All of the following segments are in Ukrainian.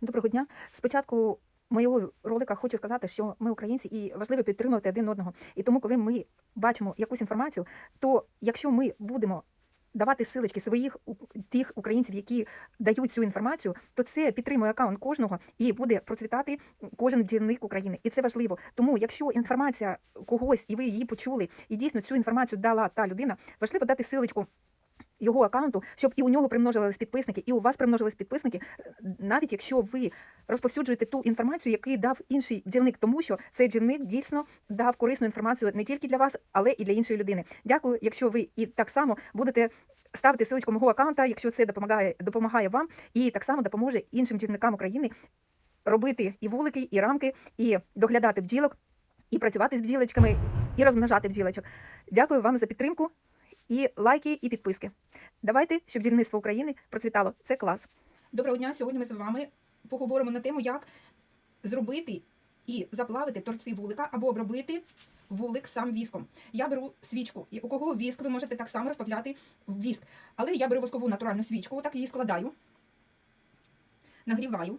Доброго дня. Спочатку моєго ролика хочу сказати, що ми українці і важливо підтримувати один одного. І тому, коли ми бачимо якусь інформацію, то якщо ми будемо давати силочки своїх тих українців, які дають цю інформацію, то це підтримує аккаунт кожного і буде процвітати кожен дільник України. І це важливо. Тому, якщо інформація когось і ви її почули, і дійсно цю інформацію дала та людина, важливо дати силочку його аккаунту, щоб і у нього примножились підписники, і у вас примножились підписники, е, навіть якщо ви розповсюджуєте ту інформацію, яку дав інший бджільник, тому що цей бджільник дійсно дав корисну інформацію не тільки для вас, але і для іншої людини. Дякую, якщо ви і так само будете. Ставити силочку мого аккаунта, якщо це допомагає, допомагає вам, і так само допоможе іншим бджільникам України робити і вулики, і рамки, і доглядати бджілок, і працювати з бджілочками, і розмножати бджілочок. Дякую вам за підтримку і лайки, і підписки. Давайте, щоб бджільництво України процвітало. Це клас. Доброго дня. Сьогодні ми з вами поговоримо на тему, як зробити і заплавити торці вулика або обробити вулик сам віском. Я беру свічку. І У кого віск, ви можете так само розплавляти в віск. Але я беру воскову натуральну свічку, отак її складаю, нагріваю.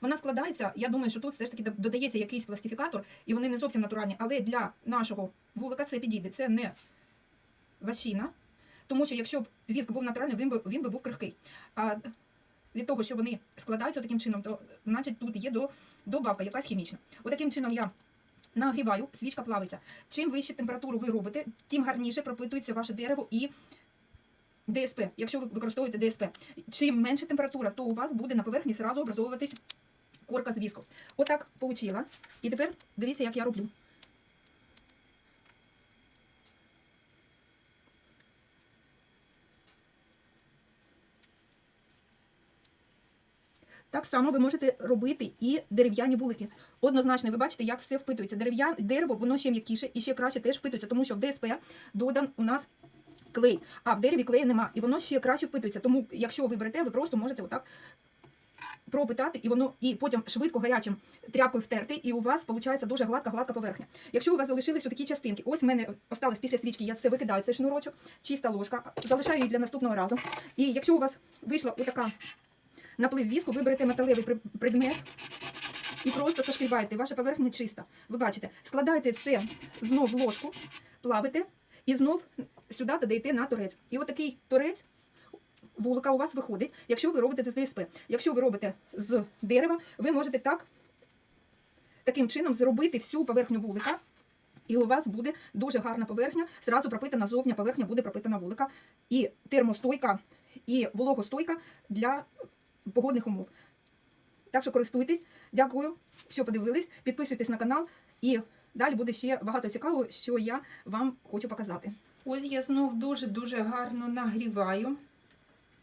Вона складається, я думаю, що тут все ж таки додається якийсь пластифікатор, і вони не зовсім натуральні, але для нашого вулика це підійде. Це не ващина, тому що якщо б віск був натуральний, він би, він би був крихкий. А від того, що вони складаються таким чином, то значить тут є до, добавка якась хімічна. Отаким чином я нагріваю, свічка плавиться. Чим вище температуру ви робите, тим гарніше пропитується ваше дерево і ДСП, якщо ви використовуєте ДСП. Чим менша температура, то у вас буде на поверхні зразу образовуватись корка з віском. Отак получила. І тепер дивіться, як я роблю. Так само ви можете робити і дерев'яні вулики. Однозначно, ви бачите, як все впитується. Дерев'яне дерево, воно ще м'якіше і ще краще теж впитується, тому що в ДСП додан у нас клей, а в дереві клею нема, і воно ще краще впитується. Тому, якщо ви берете, ви просто можете отак пропитати, і воно і потім швидко гарячим тряпкою втерти, і у вас виходить дуже гладка гладка поверхня. Якщо у вас залишились такі частинки, ось в мене осталось після свічки, я це викидаю, цей шнурочок, чиста ложка, залишаю її для наступного разу. І якщо у вас вийшла отака наплив віску, ви берете металевий предмет і просто сошкрібаєте. Ваша поверхня чиста. Ви бачите, складаєте це знов в ложку, плавите і знов сюди додаєте на торець. І отакий торець вулика у вас виходить, якщо ви робите з ДСП. Якщо ви робите з дерева, ви можете так таким чином зробити всю поверхню вулика. І у вас буде дуже гарна поверхня, зразу пропитана зовня поверхня буде пропитана вулика. І термостойка, і вологостойка для погодних умов. Так що користуйтесь. Дякую, що подивились. Підписуйтесь на канал і далі буде ще багато цікавого, що я вам хочу показати. Ось я знов дуже-дуже гарно нагріваю.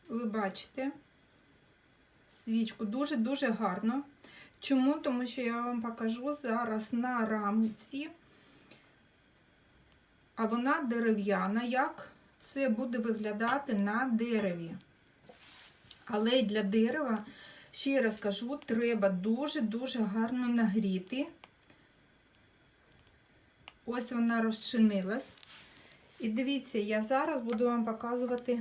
Ви бачите свічку дуже-дуже гарно. Чому? Тому що я вам покажу зараз на рамці, а вона дерев'яна, як це буде виглядати на дереві. Але для дерева, ще раз кажу, треба дуже-дуже гарно нагріти. Ось вона розчинилась. І дивіться, я зараз буду вам показувати.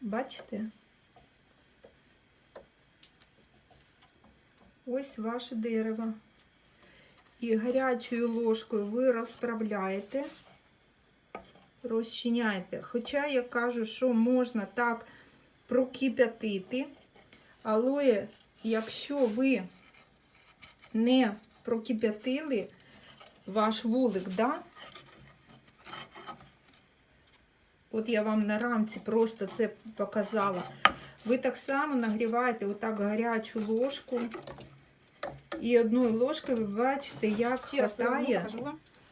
Бачите? Ось ваше дерево. І гарячою ложкою ви розправляєте, розчиняєте. Хоча я кажу, що можна так прокип'ятити, але якщо ви не прокип'ятили ваш вулик, да? от я вам на рамці просто це показала, ви так само нагріваєте отак гарячу ложку. І одною ложкою ви бачите, як Ще раз хватає.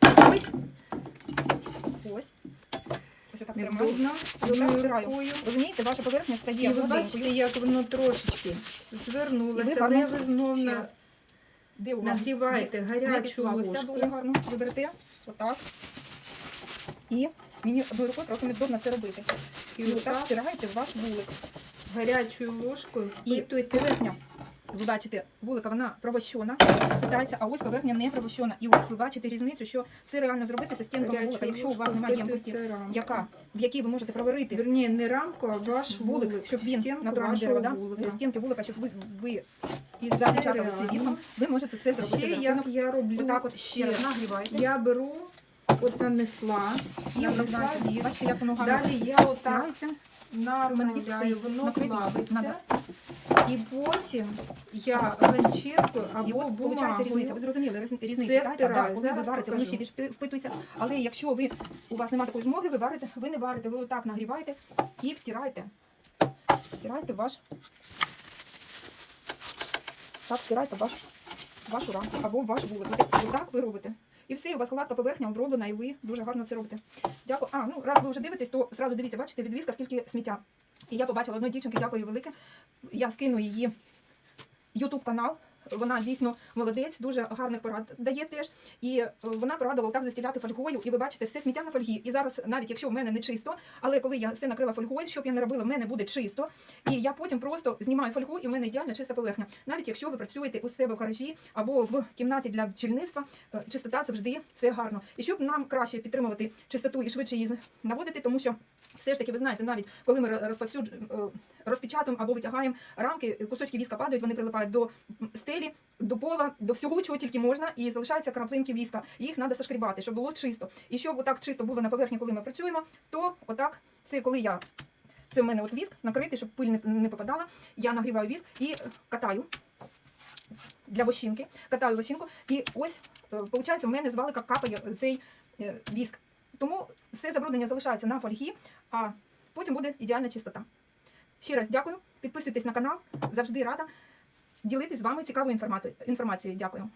Ой. Ось. Ось отак Невдобно. І отак стираю. Рукою. Розумієте, ваша поверхня І стає ви гладенькою. бачите, як воно трошечки І ви звернулося, гарно- але ви знов ще раз. Де у вас нагріваєте віск? гарячу Не відплавився ложку. гарно. Отак. І мені одною рукою просто невдобно це робити. І Ну, отак так. стираєте ваш вулик. гарячою ложкою І впитуєте поверхня ви бачите, вулика вона провощена, питається, а ось поверхня не провощена. І ось ви бачите різницю, що це реально зробити за стінками вулика. Якщо у вас немає ємкості, яка, в якій ви можете проварити Вірні, не рамку, а ваш вулик, щоб він натуральне дерево, да? вулика. стінки вулика, щоб ви, ви І це запечатали цей віском, ви можете це зробити. Ще як я роблю, Отак от ще нагріваєте. я беру, от нанесла, І нанесла обрізаєте. Бачите, як воно гарно Далі я отак направляю, воно плавиться. І потім я ганчіркою або от виходить різниця. Ви зрозуміли різ- різницю, Це так? Так, коли ви варите, воно ще більш впи- впитується. Але якщо ви у вас немає такої змоги, ви варите, ви не варите, ви отак нагріваєте і втираєте. Втираєте ваш. Так, втираєте ваш, вашу рамку або ваш вулик. Отак ви робите. І все, у вас гладка поверхня оброблена, і ви дуже гарно це робите. Дякую. А, ну раз ви вже дивитесь, то зразу дивіться, бачите, відвізка, скільки сміття. І я побачила одної дівчинки, дякую велике. Я скину її Ютуб канал. Вона дійсно молодець, дуже гарних порад дає теж. І е, вона порадила отак застіляти фольгою. І ви бачите, все сміття на фольгі. І зараз, навіть якщо в мене не чисто, але коли я все накрила фольгою, щоб я не робила, в мене буде чисто. І я потім просто знімаю фольгу, і в мене ідеальна чиста поверхня. Навіть якщо ви працюєте у себе в гаражі або в кімнаті для бджільництва, е, чистота завжди це гарно. І щоб нам краще підтримувати чистоту і швидше її наводити, тому що все ж таки, ви знаєте, навіть коли ми розповсюд... е, розпечатуємо або витягаємо рамки, кусочки віска падають, вони прилипають до стелі, до пола, до всього, чого тільки можна, і залишаються краплинки віска. Їх треба зашкрібати, щоб було чисто. І щоб отак чисто було на поверхні, коли ми працюємо, то отак, це коли я. Це в мене от віск накритий, щоб пиль не, попадала. Я нагріваю віск і катаю для вощинки. Катаю вощинку. І ось, виходить, у мене з валика капає цей е, віск. Тому все забруднення залишається на фольгі, а потім буде ідеальна чистота. Ще раз дякую. Підписуйтесь на канал. Завжди рада ділитись з вами цікавою інформацією. Дякую.